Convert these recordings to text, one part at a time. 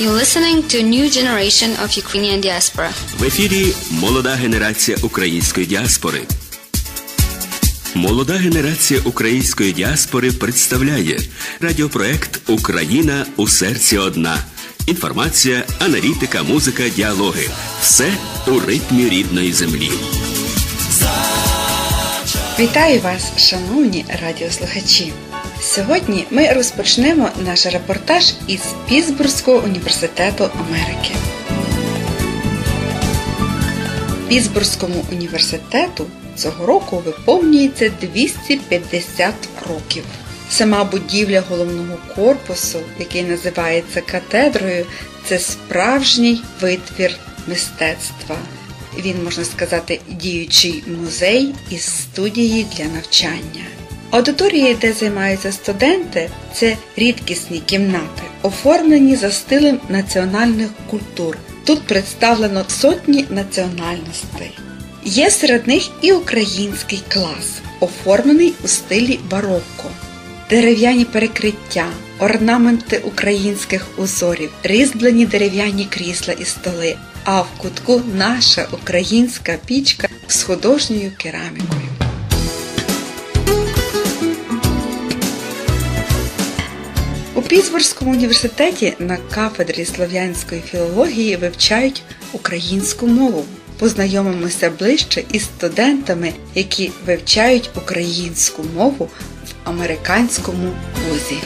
You're listening to a new generation of Ukrainian diaspora. В ефірі молода генерація української діаспори. Молода генерація української діаспори представляє радіопроект Україна у серці одна. Інформація, аналітика, музика, діалоги. Все у ритмі рідної землі. Вітаю вас, шановні радіослухачі! Сьогодні ми розпочнемо наш репортаж із Пітсбурзького університету Америки. Пітсбурзькому університету цього року виповнюється 250 років. Сама будівля головного корпусу, який називається катедрою, це справжній витвір мистецтва. Він, можна сказати, діючий музей із студії для навчання. Аудиторія, де займаються студенти, це рідкісні кімнати, оформлені за стилем національних культур. Тут представлено сотні національностей. Є серед них і український клас, оформлений у стилі барокко. Дерев'яні перекриття, орнаменти українських узорів, різьблені дерев'яні крісла і столи, а в кутку наша українська пічка з художньою керамікою. Пітсбурзькому університеті на кафедрі слов'янської філології вивчають українську мову. Познайомимося ближче із студентами, які вивчають українську мову в американському вузі.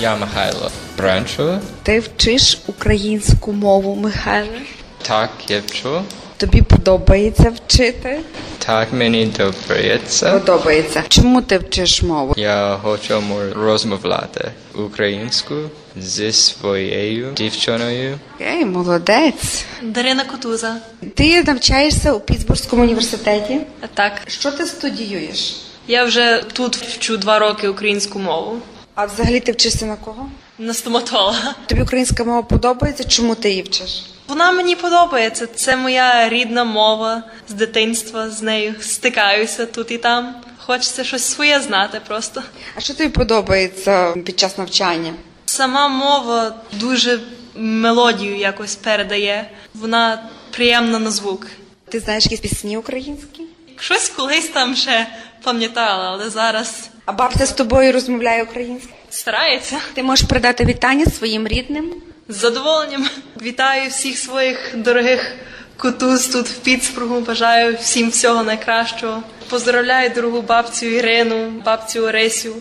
Я Михайло Бранчо. Ти вчиш українську мову, Михайло? Так, я вчу. Тобі подобається вчити? Так, мені добрається. Подобається. Чому ти вчиш мову? Я хочу розмовляти українською зі своєю дівчиною. Ей, молодець. Дарина Котуза. Ти навчаєшся у Пітсбурзькому університеті. Так, Що ти студіюєш? я вже тут вчу два роки українську мову. А взагалі ти вчишся на кого? На стоматолога. Тобі українська мова подобається? Чому ти її вчиш? Вона мені подобається. Це моя рідна мова з дитинства. З нею стикаюся тут і там. Хочеться щось своє знати просто. А що тобі подобається під час навчання? Сама мова дуже мелодію якось передає. Вона приємна на звук. Ти знаєш якісь пісні українські? Щось колись там ще пам'ятала, але зараз А бабця з тобою розмовляє українською? Старається. Ти можеш передати вітання своїм рідним? З задоволенням вітаю всіх своїх дорогих кутуз тут в Піцбургу. Бажаю всім всього найкращого. Поздравляю дорогу бабцю Ірину, бабцю Оресю,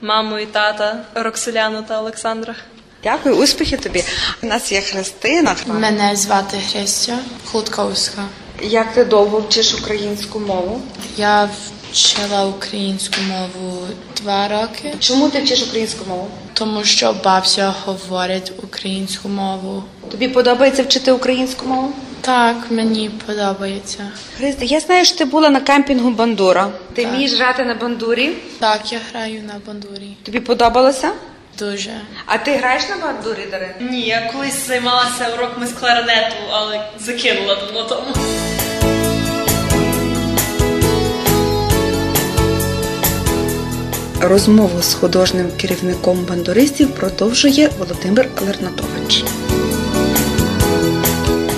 маму і тата Рокселяну та Олександра. Дякую, успіхи тобі. У нас є Христина. Мене звати Христя Худковська. Як ти довго вчиш українську мову? Я вчила українську мову два роки, Чому ти вчиш українську мову? тому що бабця говорить українську мову. Тобі подобається вчити українську мову? Так, мені подобається. Христя, я знаю, що ти була на кемпінгу Бандура. Ти вмієш грати на бандурі? Так, я граю на бандурі. Тобі подобалося? Дуже. А ти граєш на бандурі, Дарина? Ні, я колись займалася уроками з кларнету, але закинула давно тому. Розмову з художним керівником бандуристів продовжує Володимир Лернатович.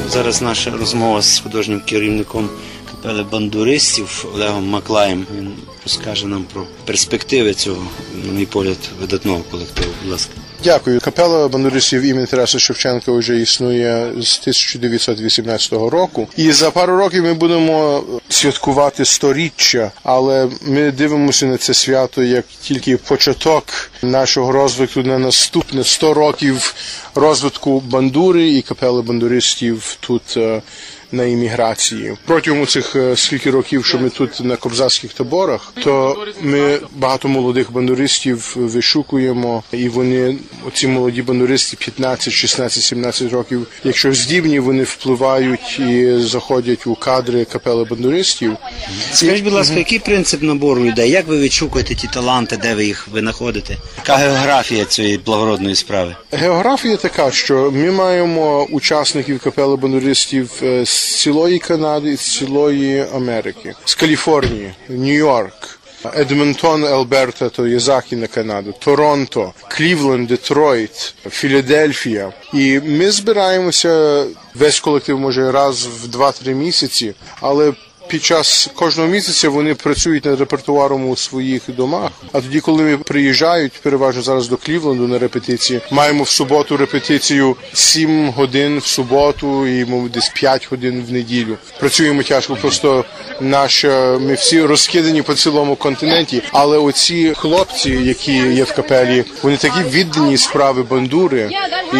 Зараз наша розмова з художнім керівником капели бандуристів Олегом Маклаєм. Він розкаже нам про перспективи цього, на мій погляд, видатного колективу. Будь ласка. Дякую. Капела бандуристів імені Тараса Шевченка вже існує з 1918 року. І за пару років ми будемо святкувати сторіччя, але ми дивимося на це свято як тільки початок нашого розвитку на наступне 100 років розвитку бандури і капели бандуристів тут. На імміграції протягом цих е, скільки років, що ми тут на кобзарських таборах, то ми багато молодих бандуристів вишукуємо, і вони, оці молоді бандуристи, 15, 16, 17 років, якщо здібні, вони впливають і заходять у кадри капели бандуристів. Скажіть, будь ласка, який принцип набору людей? Як ви відшукуєте ті таланти, де ви їх винаходите? Яка географія цієї благородної справи? Географія така, що ми маємо учасників капели бандуристів е, цілої Канади, з цілої Америки, з Каліфорнії, Нью-Йорк. Едмонтон, Алберта, то є Західна Канада, Торонто, Клівленд, Детройт, Філадельфія. І ми збираємося весь колектив може раз в 2-3 місяці, але під час кожного місяця вони працюють над репертуаром у своїх домах. А тоді, коли ми приїжджають, переважно зараз до Клівленду на репетиції, маємо в суботу репетицію 7 годин в суботу і мов, десь 5 годин в неділю. Працюємо тяжко, просто наш ми всі розкидані по цілому континенті. Але оці хлопці, які є в капелі, вони такі віддані справи бандури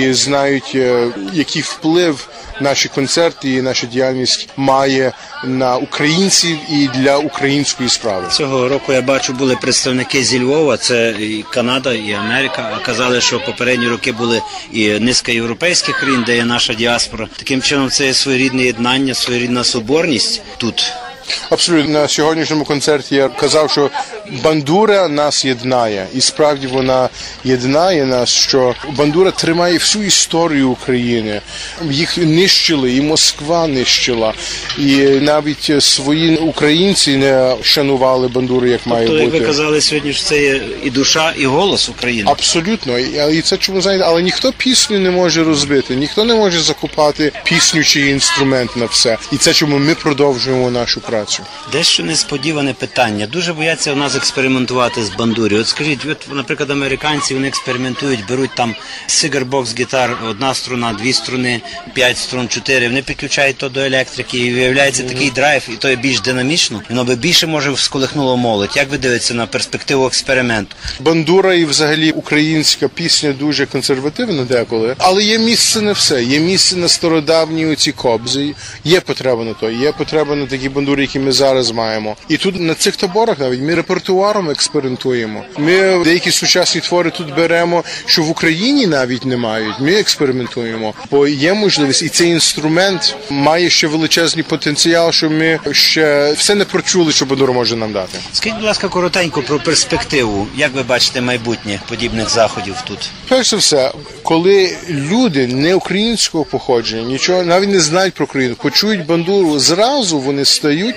і знають, е, який вплив наші концерти і наша діяльність має на українців і для української справи. Цього року я бачу, були представники зі Львова, це і Канада, і Америка. А казали, що попередні роки були і низка європейських країн, де є наша діаспора. Таким чином, це є своєрідне єднання, своєрідна соборність тут. Абсолютно на сьогоднішньому концерті я казав, що бандура нас єднає, і справді вона єднає нас, що бандура тримає всю історію України. Їх нищили, і Москва нищила, і навіть свої українці не шанували бандуру, як має То, як ви казали сьогодні, що це є і душа, і голос України. Абсолютно, і це чому знаєте, але ніхто пісню не може розбити, ніхто не може закупати пісню чи інструмент на все. І це чому ми продовжуємо нашу працю. Дещо несподіване питання. Дуже бояться у нас експериментувати з бандурі. От скажіть, от, наприклад, американці вони експериментують, беруть там сигарбокс гітар, одна струна, дві струни, п'ять струн, чотири. Вони підключають то до електрики, і виявляється такий драйв, і то є більш динамічно. Воно би більше може всколихнуло молодь. Як ви дивитеся на перспективу експерименту? Бандура і взагалі українська пісня дуже консервативна деколи, але є місце на все. Є місце на стародавні оці кобзи. Є потреба на то. Є потреба на такі бандури, які ми зараз маємо. І тут на цих таборах навіть ми репертуаром експериментуємо. Ми деякі сучасні твори тут беремо, що в Україні навіть не мають. Ми експериментуємо, бо є можливість, і цей інструмент має ще величезний потенціал, що ми ще все не прочули, що бандура може нам дати. Скажіть, будь ласка, коротенько про перспективу. Як ви бачите майбутнє подібних заходів тут? Перш за все, коли люди не українського походження, нічого навіть не знають про Україну, почують бандуру, зразу вони стають,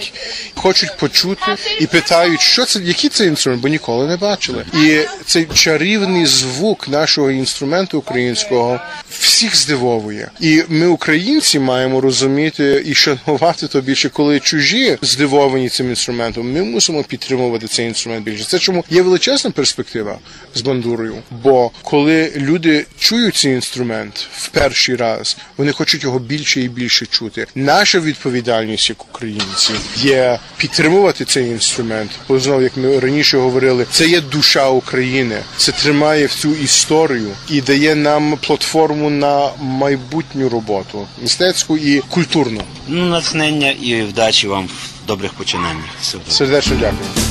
хочуть почути і питають, що це, який це інструмент, бо ніколи не бачили. І цей чарівний звук нашого інструменту українського всіх здивовує. І ми, українці, маємо розуміти і шанувати то більше, коли чужі здивовані цим інструментом. Ми мусимо підтримувати цей інструмент більше. Це чому є величезна перспектива з бандурою. Бо коли люди чують цей інструмент в перший раз, вони хочуть його більше і більше чути. Наша відповідальність як українці є підтримувати цей інструмент. Бо знову, як ми раніше говорили, це є душа України. Це тримає всю історію і дає нам платформу на майбутню роботу мистецьку і культурну. Ну, натхнення і вдачі вам в добрих починаннях. Сердечно дякую.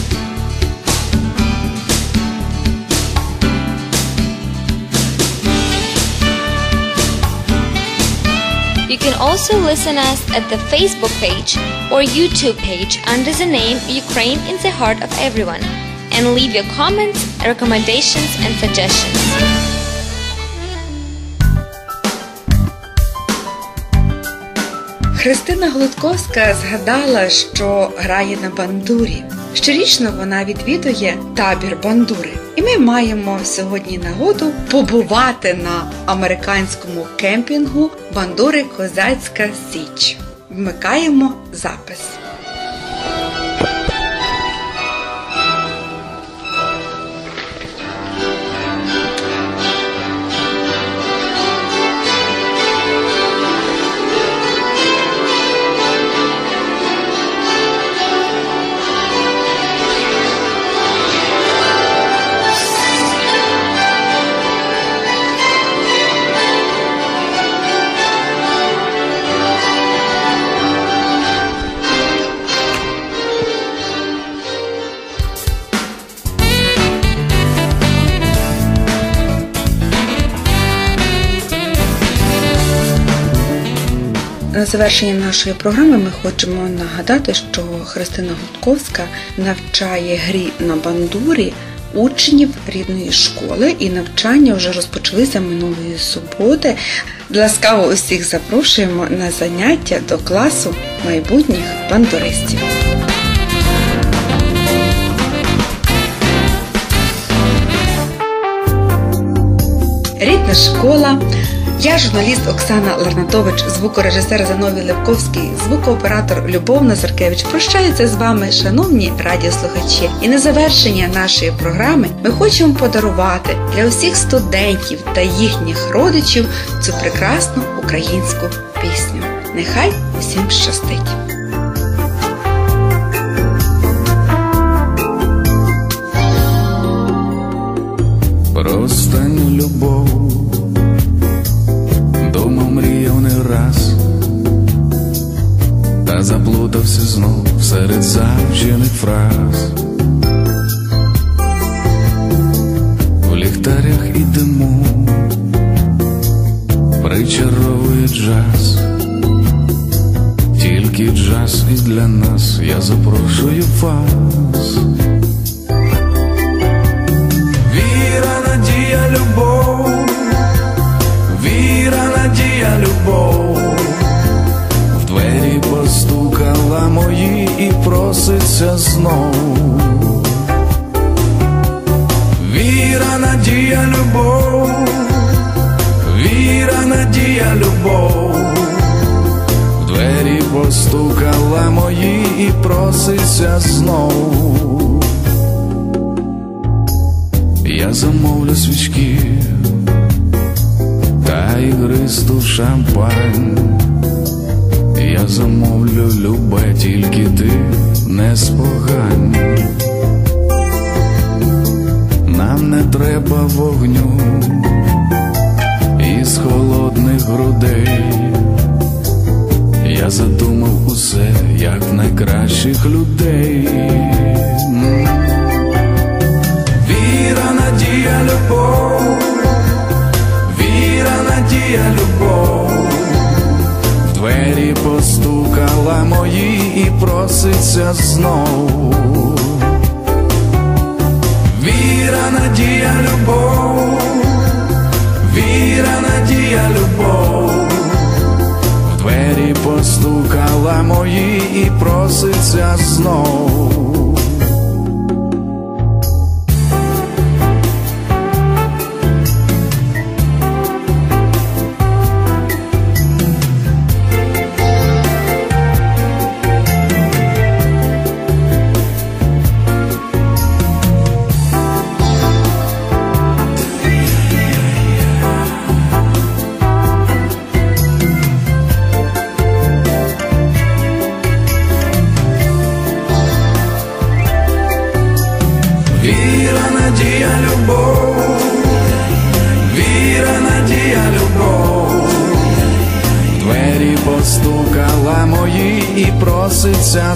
Can also listen us at the Facebook page or YouTube page under the name Ukraine in the Heart of Everyone and leave your comments, recommendations and suggestions. Христина Глутковська згадала, що грає на бандурі. Щорічно вона відвідує табір бандури. І ми маємо сьогодні нагоду побувати на американському кемпінгу бандури Козацька Січ. Вмикаємо запис. На завершення нашої програми ми хочемо нагадати, що Христина Гудковська навчає грі на бандурі учнів рідної школи, і навчання вже розпочалися минулої суботи. Ласкаво усіх запрошуємо на заняття до класу майбутніх бандуристів. Рідна школа. Я журналіст Оксана Ларнатович, звукорежисер Зановій Левковський, звукооператор Любов Назаркевич прощаються з вами, шановні радіослухачі. І на завершення нашої програми ми хочемо подарувати для усіх студентів та їхніх родичів цю прекрасну українську пісню. Нехай усім щастить! Про останню любов раз, та заплутався знов серед завжених фраз. В ліхтарях і диму причаровує джаз, тільки джаз і для нас. Я запрошую вас. Віра, надія, любов, віра, надія, любов, в двері постукала мої і проситься знов. Віра, надія, любов, віра, надія, любов, в двері постукала мої і проситься знов. Я замовлю свічки ігристу шампань. Я замовлю любе, тільки ти не спогань. Нам не треба вогню із холодних грудей. Я задумав усе, як найкращих людей. Постукала мої і проситься знов. Віра, надія, любов, віра, надія, любов, в двері постукала мої і проситься знов.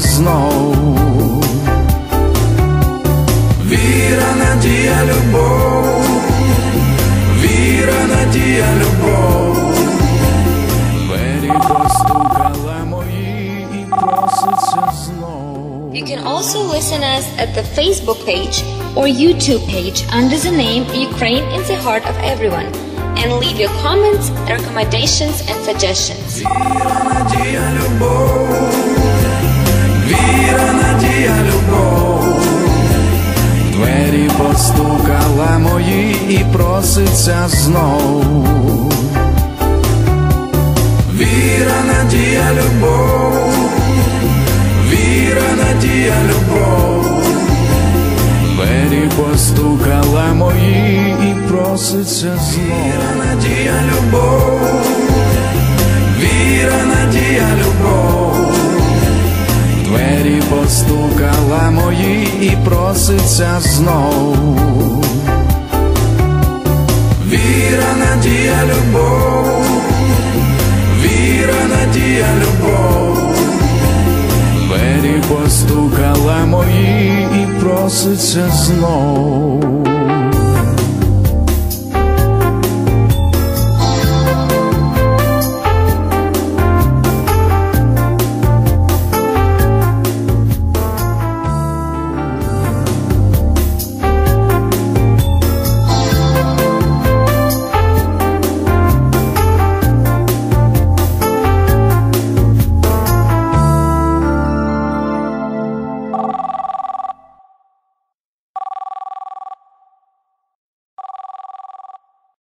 знов. Віра, надія, любов, віра, надія, любов, в двері постукала мої і проситься знов. You can also listen us at the Facebook page or YouTube page under the name Ukraine in the Heart of Everyone and leave your comments, recommendations and suggestions. надія, любов, Проситься знов. Віра, надія, любов, віра, надія, любов, двері постукала мої і проситься знов. Віра, надія, любов. Віра, надія, любов, двері постукала мої і проситься знов. Віра, надія, любов, віра, надія, любов, двері постукала мої і проситься знов.